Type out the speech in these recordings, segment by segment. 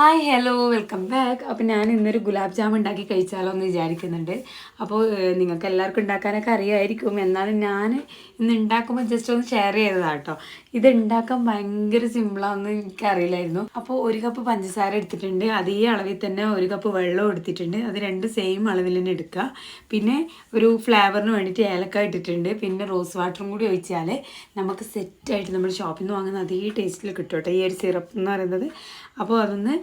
Hi hello welcome back അപ്പോൾ ഞാൻ ഇന്നൊരു ഗുലാബ് ജാം ഉണ്ടാക്കി കഴിച്ചാലോ എന്ന് വിചാരിക്കുന്നുണ്ട്. അപ്പോൾ നിങ്ങൾക്ക് എല്ലാവർക്കും ഉണ്ടാക്കാനൊക്കെ അറിയായിരിക്കും. എന്നാലും ഞാൻ ഇന്ന് ഉണ്ടാക്കുമ്പോൾ ജസ്റ്റ് ഒന്ന് ഷെയർ ചെയ്തതാണ് കേട്ടോ ഇത് ഉണ്ടാക്കാൻ ഭയങ്കര സിമ്പിളാണെന്ന് എനിക്കറിയില്ലായിരുന്നു. അപ്പോൾ ഒരു കപ്പ് പഞ്ചസാര എടുത്തിട്ടുണ്ട്. അതേ അളവിൽ തന്നെ ഒരു കപ്പ് വെള്ളം എടുത്തിട്ടുണ്ട്. അത് രണ്ട് സെയിം അളവിൽ തന്നെ എടുക്കുക. പിന്നെ ഒരു ഫ്ലേവറിന് വേണ്ടിയിട്ട് ഏലക്ക ഇട്ടിട്ടുണ്ട്. പിന്നെ റോസ് വാട്ടറും കൂടി ഒഴിച്ചാൽ നമുക്ക് സെറ്റായിട്ട് നമ്മൾ ഷോപ്പിൽ നിന്ന് വാങ്ങുന്ന അതേ ടേസ്റ്റിൽ കിട്ടും കേട്ടോ ഈ ഒരു സിറപ്പ് എന്ന് പറയുന്നത്. അപ്പോൾ അതൊന്ന്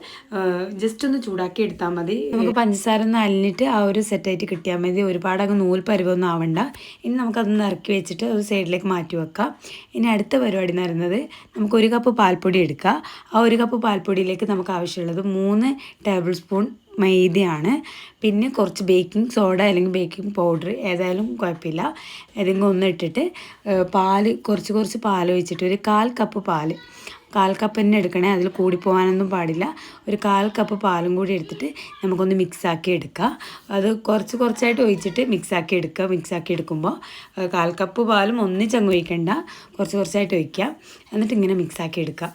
ജസ്റ്റ് ഒന്ന് ചൂടാക്കി എടുത്താൽ മതി. നമുക്ക് പഞ്ചസാര ഒന്ന് അലിഞ്ഞിട്ട് ആ ഒരു സെറ്റായിട്ട് കിട്ടിയാൽ മതി. ഒരുപാട് അങ്ങ് നൂൽ പരുവൊന്നും ആവണ്ട. ഇനി നമുക്കതൊന്ന് ഇറക്കി വെച്ചിട്ട് ഒരു സൈഡിലേക്ക് മാറ്റി വെക്കാം. ഇനി അടുത്ത പരിപാടി എന്ന് പറയുന്നത് നമുക്ക് ഒരു കപ്പ് പാൽപ്പൊടി എടുക്കുക ആ ഒരു കപ്പ് പാൽപ്പൊടിയിലേക്ക് നമുക്ക് ആവശ്യമുള്ളത് മൂന്ന് ടേബിൾ സ്പൂൺ മൈദയാണ്. പിന്നെ കുറച്ച് ബേക്കിംഗ് സോഡ അല്ലെങ്കിൽ ബേക്കിംഗ് പൗഡർ ഏതായാലും കുഴപ്പമില്ല. ഏതെങ്കിലും ഒന്ന് ഇട്ടിട്ട് പാൽ കുറച്ച് കുറച്ച് പാൽ ഒഴിച്ചിട്ട് ഒരു കാൽ കപ്പ് പാൽ. കാൽ കപ്പ് തന്നെ എടുക്കണേ. അതിൽ കൂടി പോകാനൊന്നും പാടില്ല. ഒരു കാൽ കപ്പ് പാലും കൂടി എടുത്തിട്ട് നമുക്കൊന്ന് മിക്സാക്കി എടുക്കുക അത് കുറച്ച് കുറച്ചായിട്ട് ഒഴിച്ചിട്ട് മിക്സാക്കി എടുക്കുക. മിക്സാക്കി എടുക്കുമ്പോൾ കാൽ കപ്പ് പാലും ഒന്നിച്ചങ്ങ് ഒഴിക്കണ്ട. കുറച്ച് കുറച്ചായിട്ട് ഒഴിക്കുക എന്നിട്ട് ഇങ്ങനെ മിക്സാക്കി എടുക്കുക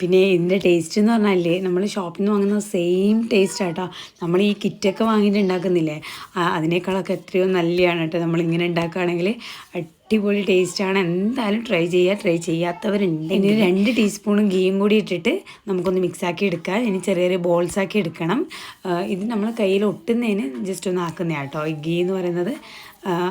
പിന്നെ ഇതിന്റെ ടേസ്റ്റ് എന്ന് പറഞ്ഞാലേ നമ്മൾ ഷോപ്പിൽ നിന്ന് വാങ്ങുന്ന സെയിം ടേസ്റ്റ് ആട്ടോ നമ്മൾ ഈ കിറ്റൊക്കെ വാങ്ങിയിട്ട് ഉണ്ടാക്കുന്നില്ലേ അതിനേക്കാളൊക്കെ എത്രയോ നല്ലതാണ് കേട്ടോ നമ്മളിങ്ങനെ ഉണ്ടാക്കുകയാണെങ്കിൽ അടിപൊളി ടേസ്റ്റാണ് എന്തായാലും ട്രൈ ചെയ്യുക ട്രൈ ചെയ്യാത്തവരുണ്ട് ഇനി രണ്ട് ടീസ്പൂണും ഗീയും കൂടി ഇട്ടിട്ട് നമുക്കൊന്ന് മിക്സാക്കി എടുക്കാം. ഇനി ചെറിയ ചെറിയ ബോൾസ് ആക്കി എടുക്കണം. ഇത് നമ്മൾ കയ്യിൽ ഒട്ടുന്നതിന് ജസ്റ്റ് ഒന്ന് ആക്കുന്നതാണ് കേട്ടോ ഈ ഗീ എന്ന് പറയുന്നത്.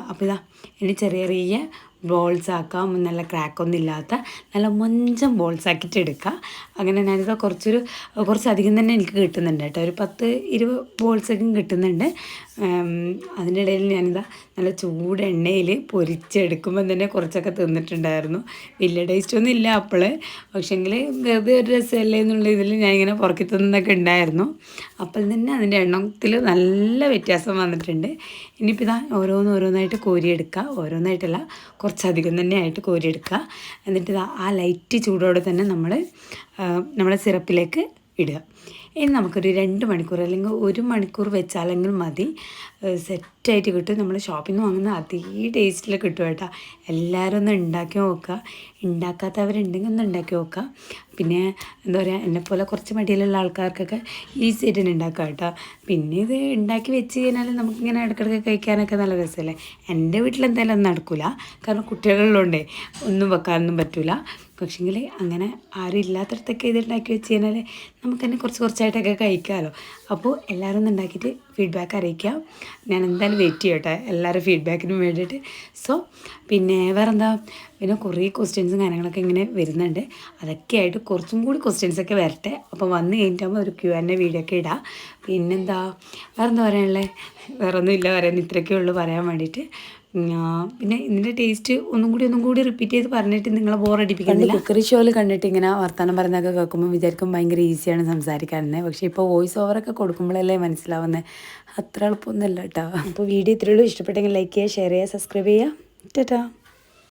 അപ്പോൾ ഇതാ ഇനി ചെറിയ ചെറിയ ബോൾസ് ആക്കാം നല്ല ക്രാക്കൊന്നും ഇല്ലാത്ത നല്ല മൊഞ്ചം ബോൾസ് ആക്കിയിട്ട് എടുക്കുക അങ്ങനെ ഞാനിത് കുറച്ചൊരു കുറച്ചധികം തന്നെ എനിക്ക് കിട്ടുന്നുണ്ട് കേട്ടോ. ഒരു പത്ത് ഇരുപത് ബോൾസൊക്കെ കിട്ടുന്നുണ്ട്. അതിന്റെ ഇടയിൽ ഞാനിതാ നല്ല ചൂട് എണ്ണയിൽ പൊരിച്ചെടുക്കുമ്പോൾ തന്നെ കുറച്ചൊക്കെ തിന്നിട്ടുണ്ടായിരുന്നു. വലിയ ടേസ്റ്റ് ഒന്നും ഇല്ല അപ്പോൾ പക്ഷേങ്കിൽ വെറുതെ ഒരു രസമല്ലേ എന്നുള്ള ഇതിൽ ഞാനിങ്ങനെ പുറക്കി തിന്നൊക്കെ ഉണ്ടായിരുന്നു അപ്പോൾ തന്നെ അതിന്റെ എണ്ണത്തിൽ നല്ല വ്യത്യാസം വന്നിട്ടുണ്ട്. ഇനിയിപ്പോൾ ഇതാ ഓരോന്നോരോന്നായിട്ട് കോരിയെടുക്കുക ഓരോന്നായിട്ടല്ല കുറച്ചധികം തന്നെ ആയിട്ട് കോരിയെടുക്കുക. എന്നിട്ട് ആ ലൈറ്റ് ചൂടോടെ തന്നെ നമ്മൾ നമ്മുടെ സിറപ്പിലേക്ക് ഇടുക. ഇനി നമുക്കൊരു രണ്ട് മണിക്കൂർ അല്ലെങ്കിൽ ഒരു മണിക്കൂർ വെച്ചാലെങ്കിൽ മതി. സെറ്റായിട്ട് കിട്ടും. നമ്മൾ ഷോപ്പിൽ നിന്ന് വാങ്ങുന്ന അതേ ടേസ്റ്റിൽ കിട്ടും കേട്ടോ. എല്ലാവരും ഒന്ന് ഉണ്ടാക്കി നോക്കുക. ഉണ്ടാക്കാത്തവരുണ്ടെങ്കിൽ ഒന്ന് ഉണ്ടാക്കി നോക്കുക. പിന്നെ എന്താ പറയുക എന്നെപ്പോലെ കുറച്ച് മടിയിലുള്ള ആൾക്കാർക്കൊക്കെ ഈസി ആയിട്ട് ഉണ്ടാക്കുക കേട്ടോ. പിന്നെ ഇത് ഉണ്ടാക്കി വെച്ച് കഴിഞ്ഞാൽ നമുക്കിങ്ങനെ ഇടയ്ക്കിടയ്ക്ക് കഴിക്കാനൊക്കെ നല്ല രസമല്ലേ എന്റെ വീട്ടിൽ എന്തായാലും ഒന്നും നടക്കില്ല കാരണം കുട്ടികളുള്ളതുകൊണ്ടേ ഒന്നും വെക്കാനൊന്നും പറ്റില്ല പക്ഷേങ്കിൽ അങ്ങനെ ആരും ഇല്ലാത്തടത്തൊക്കെ ഇത് ഉണ്ടാക്കി വെച്ച് കഴിഞ്ഞാൽ നമുക്ക് തന്നെ കുറച്ച് കുറച്ചായിട്ടൊക്കെ കഴിക്കാമല്ലോ അപ്പോൾ എല്ലാവരും ഒന്ന് ഉണ്ടാക്കിയിട്ട് ഫീഡ്ബാക്ക് അറിയിക്കാം. ഞാൻ എന്തായാലും വെയിറ്റ് ചെയ്യട്ടെ. എല്ലാവരും ഫീഡ്ബാക്കിനും വേണ്ടിയിട്ട്. സോ പിന്നെ വേറെന്താ? പിന്നെ കുറേ ക്വസ്റ്റ്യൻസും കാര്യങ്ങളൊക്കെ ഇങ്ങനെ വരുന്നുണ്ട്. അതൊക്കെ ആയിട്ട് കുറച്ചും കൂടി ക്വസ്റ്റ്യൻസൊക്കെ വരട്ടെ. അപ്പോൾ വന്ന് കഴിഞ്ഞിട്ടാകുമ്പോൾ ഒരു ക്യു ആന്റെ വീഡിയോ ഒക്കെ ഇടാം. പിന്നെന്താ? വേറെന്താ പറയാനുള്ളത് വേറെ ഒന്നും ഇല്ല പറയാൻ ഇത്രയൊക്കെ ഉള്ളൂ പറയാൻ വേണ്ടിയിട്ട്. പിന്നെ ഇതിന്റെ ടേസ്റ്റ് ഒന്നും കൂടി ഒന്നും കൂടി റിപ്പീറ്റ് ചെയ്ത് പറഞ്ഞിട്ട് നിങ്ങളെ ബോറടിപ്പിക്കുന്നില്ല കുക്കറി ഷോയിൽ കണ്ടിട്ട് ഇങ്ങനെ വർത്തമാനം പറയുന്നതൊക്കെ കേൾക്കുമ്പോൾ വിചാരിക്കും ഭയങ്കര ഈസിയാണ് സംസാരിക്കാനെന്ന്. പക്ഷേ ഇപ്പോൾ വോയിസ് ഓവറൊക്കെ കൊടുക്കുമ്പോഴല്ലേ മനസ്സിലാവുന്നത് അത്ര എളുപ്പമൊന്നുമല്ല കേട്ടോ. അപ്പോൾ വീഡിയോ ഇത്രയുള്ളൂ ഇഷ്ടപ്പെട്ടെങ്കിൽ ലൈക്ക് ചെയ്യുക ഷെയർ ചെയ്യുക സബ്സ്ക്രൈബ് ചെയ്യുക. ടാറ്റാ.